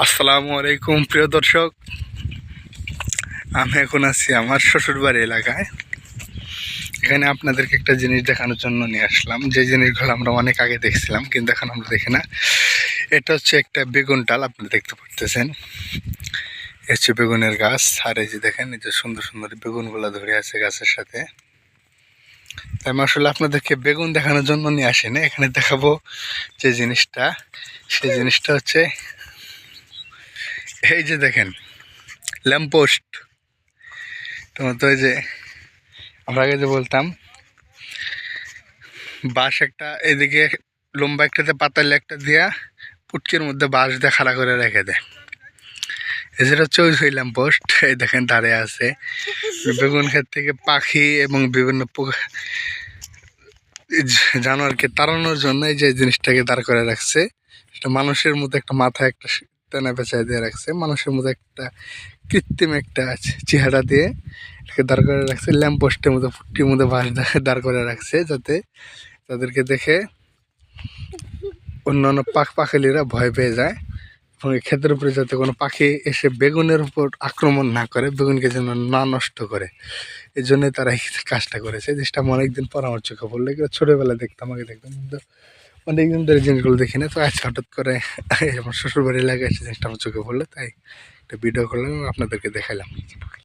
আসসালামু আলাইকুম, প্রিয় দর্শক। আমি এখন আছি আমার শ্বশুরবাড়ি এলাকায়। এখানে আপনাদেরকে একটা জিনিস দেখানোর জন্য নিয়ে আসলাম। যে জিনিসগুলো আমরা অনেক আগে দেখছিলাম, কিন্তু এখন আমরা দেখি না। এটা হচ্ছে একটা বেগুন ডাল আপনারা দেখতে পারতেছেন। হচ্ছে বেগুনের গাছ। আর এই যে দেখেন, এই যে সুন্দর সুন্দর বেগুনগুলো ধরে আছে গাছের সাথে। তাই আমি আসলে আপনাদেরকে বেগুন দেখানোর জন্য নিয়ে আসিনি। এখানে দেখাবো যে জিনিসটা। সেই জিনিসটা হচ্ছে এই যে দেখেন ল্যাম্পপোস্ট তোমার তো ওই যে আমরা আগে যে বলতাম, বাঁশ একটা এদিকে লম্বা একটাতে পাতালে একটা দিয়া পুটকির মধ্যে বাঁশ দিয়ে খাড়া করে রেখে দেয়। এছাড়া হচ্ছে ওই ল্যাম্পপোস্ট এই দেখেন ধারে আছে। বেগুন ক্ষেত থেকে পাখি এবং বিভিন্ন জানোয়ারকে তাড়ানোর জন্য এই যে জিনিসটাকে দাঁড় করে রাখছে। এটা মানুষের মতো একটা মাথায় একটা তেনা পেঁচায় দিয়ে রাখছে। মানুষের মতো একটা কৃত্রিম একটা চেহারা দিয়ে এটাকে দাঁড় করে রাখছে। ল্যাম্প পোস্টের মতো ফুটির মতো বাঁশ দাঁড় করে রাখছে যাতে তাদেরকে দেখে অন্যান্য পাখ পাখালিরা ভয় পেয়ে যায় এবং ক্ষেতের উপরে যাতে কোনো পাখি এসে বেগুনের উপর আক্রমণ না করে, বেগুনকে যেন না নষ্ট করে। এই জন্যই তারা এই কাজটা করেছে। জিনিসটা আমি অনেকদিন পর আমার চোখে ছোটোবেলায় দেখতাম, আগে দেখতাম, কিন্তু অনেকদিন ধরে জিনিসগুলো দেখি না। তো আজ হঠাৎ করে আমার শ্বশুরবাড়ি এলাকায় এসে জিনিসটা আমার চোখে পড়ল, তাই একটা ভিডিও করলাম আপনাদেরকে দেখালাম।